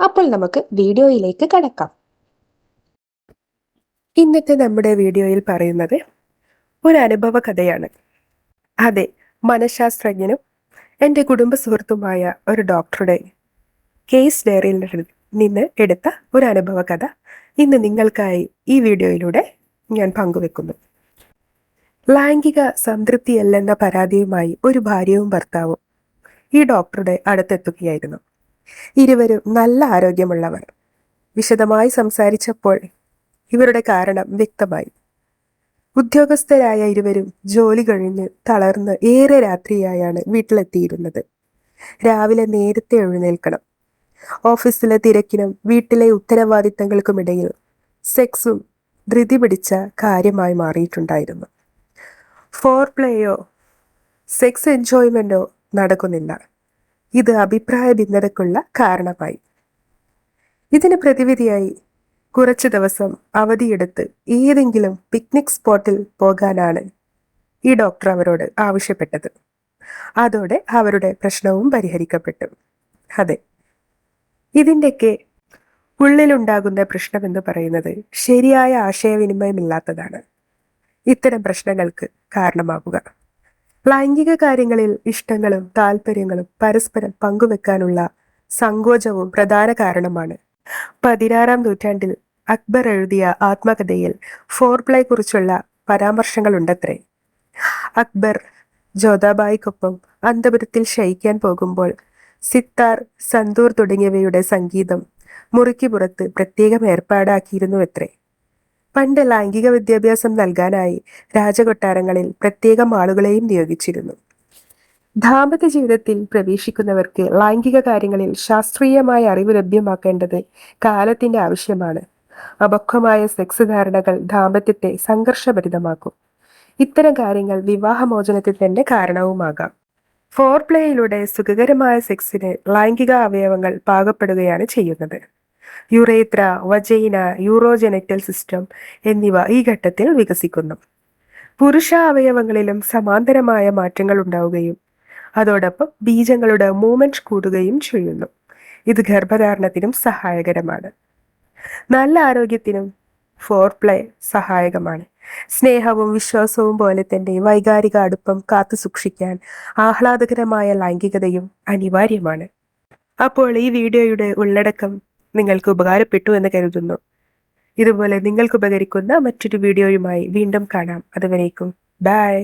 അപ്പോൾ നമുക്ക് വീഡിയോയിലേക്ക് കടക്കാം. ഇന്നത്തെ നമ്മുടെ വീഡിയോയിൽ പറയുന്നത് ഒരു അനുഭവ കഥയാണ്. അതെ മനഃശാസ്ത്രജ്ഞനും എന്റെ കുടുംബ സുഹൃത്തുമായ ഒരു ഡോക്ടറുടെ കേസ് ഡയറിയിൽ നിന്ന് എടുത്ത ഒരു അനുഭവ കഥ ഇന്ന് നിങ്ങൾക്കായി ഈ വീഡിയോയിലൂടെ ഞാൻ പങ്കുവെക്കുന്നു. ലൈംഗിക സംതൃപ്തിയല്ലെന്ന പരാതിയുമായി ഒരു ഭാര്യയും ഭർത്താവും ഈ ഡോക്ടറുടെ അടുത്തെത്തുകയായിരുന്നു. ഇരുവരും നല്ല ആരോഗ്യമുള്ളവർ. വിശദമായി സംസാരിച്ചപ്പോൾ ഇവരുടെ കാരണം വ്യക്തമായി. ഉദ്യോഗസ്ഥരായ ഇരുവരും ജോലി കഴിഞ്ഞ് തളർന്ന് ഏറെ രാത്രിയായാണ് വീട്ടിലെത്തിയിരുന്നത്. രാവിലെ നേരത്തെ എഴുന്നേൽക്കണം. ഓഫീസിലെ തിരക്കിനും വീട്ടിലെ ഉത്തരവാദിത്തങ്ങൾക്കുമിടയിൽ സെക്സും ധൃതി പിടിച്ച കാര്യമായി മാറിയിട്ടുണ്ടായിരുന്നു. ഫോർ പ്ലേയോ സെക്സ് എൻജോയ്മെന്റോ നടക്കുന്നില്ല. ഇത് അഭിപ്രായ ഭിന്നതക്കുള്ള കാരണമായി. ഇതിന് പ്രതിവിധിയായി കുറച്ച് ദിവസം അവധിയെടുത്ത് ഏതെങ്കിലും പിക്നിക് സ്പോട്ടിൽ പോകാനാണ് ഈ ഡോക്ടർ അവരോട് ആവശ്യപ്പെട്ടത്. അതോടെ അവരുടെ പ്രശ്നവും പരിഹരിക്കപ്പെട്ടു. അതെ. ഇതിന്റെയൊക്കെ ഉള്ളിലുണ്ടാകുന്ന പ്രശ്നമെന്ന് പറയുന്നത് ശരിയായ ആശയവിനിമയമില്ലാത്തതാണ്. ഇത്തരം പ്രശ്നങ്ങൾക്ക് കാരണമാകുക ലൈംഗിക കാര്യങ്ങളിൽ ഇഷ്ടങ്ങളും താല്പര്യങ്ങളും പരസ്പരം പങ്കുവെക്കാനുള്ള സങ്കോചവും പ്രധാന കാരണമാണ്. പതിനാറാം നൂറ്റാണ്ടിൽ അക്ബർ എഴുതിയ ആത്മകഥയിൽ ഫോർ പ്ലേ കുറിച്ചുള്ള പരാമർശങ്ങളുണ്ടത്രേ അക്ബർ ജോതാബായിക്കൊപ്പം അന്തപുരത്തിൽ ശയിക്കാൻ പോകുമ്പോൾ സിത്താർ സന്തൂർ തുടങ്ങിയവയുടെ സംഗീതം മുറിക്ക് പുറത്ത് പ്രത്യേകം ഏർപ്പാടാക്കിയിരുന്നു എത്രേ പണ്ട് ലൈംഗിക വിദ്യാഭ്യാസം നൽകാനായി രാജകൊട്ടാരങ്ങളിൽ പ്രത്യേകം ആളുകളെയും നിയോഗിച്ചിരുന്നു. ദാമ്പത്യ ജീവിതത്തിൽ പ്രവേശിക്കുന്നവർക്ക് ലൈംഗിക കാര്യങ്ങളിൽ ശാസ്ത്രീയമായ അറിവ് ലഭ്യമാക്കേണ്ടത് കാലത്തിന്റെ ആവശ്യമാണ്. അപക്വമായ സെക്സ് ധാരണകൾ ദാമ്പത്യത്തെ സംഘർഷഭരിതമാക്കും. ഇത്തരം കാര്യങ്ങൾ വിവാഹമോചനത്തിൽ തന്നെ കാരണവുമാകാം. ഫോർ പ്ലേയിലൂടെ സുഖകരമായ സെക്സിന് ലൈംഗിക അവയവങ്ങൾ പാകപ്പെടുകയാണ് ചെയ്യുന്നത്. യുറേത്ര വജൈന യൂറോജെനറ്റൽ സിസ്റ്റം എന്നിവ ഈ ഘട്ടത്തിൽ വികസിക്കുന്നു. പുരുഷ അവയവങ്ങളിലും സമാന്തരമായ മാറ്റങ്ങൾ ഉണ്ടാവുകയും അതോടൊപ്പം ബീജങ്ങളുടെ മൂവ്മെന്റ് കൂടുകയും ചെയ്യുന്നു. ഇത് ഗർഭധാരണത്തിനും സഹായകരമാണ്. നല്ല ആരോഗ്യത്തിനും ഫോർ പ്ലേ സഹായകമാണ്. സ്നേഹവും വിശ്വാസവും പോലെ തന്നെ വൈകാരിക അടുപ്പം കാത്തു സൂക്ഷിക്കാൻ ആഹ്ലാദകരമായ ലൈംഗികതയും അനിവാര്യമാണ്. അപ്പോൾ ഈ വീഡിയോയുടെ ഉള്ളടക്കം നിങ്ങൾക്ക് ഉപകാരപ്പെട്ടു എന്ന് കരുതുന്നു. ഇതുപോലെ നിങ്ങൾക്ക് ഉപകരിക്കുന്ന മറ്റൊരു വീഡിയോയുമായി വീണ്ടും കാണാം. അതുവരേക്കും. ബൈ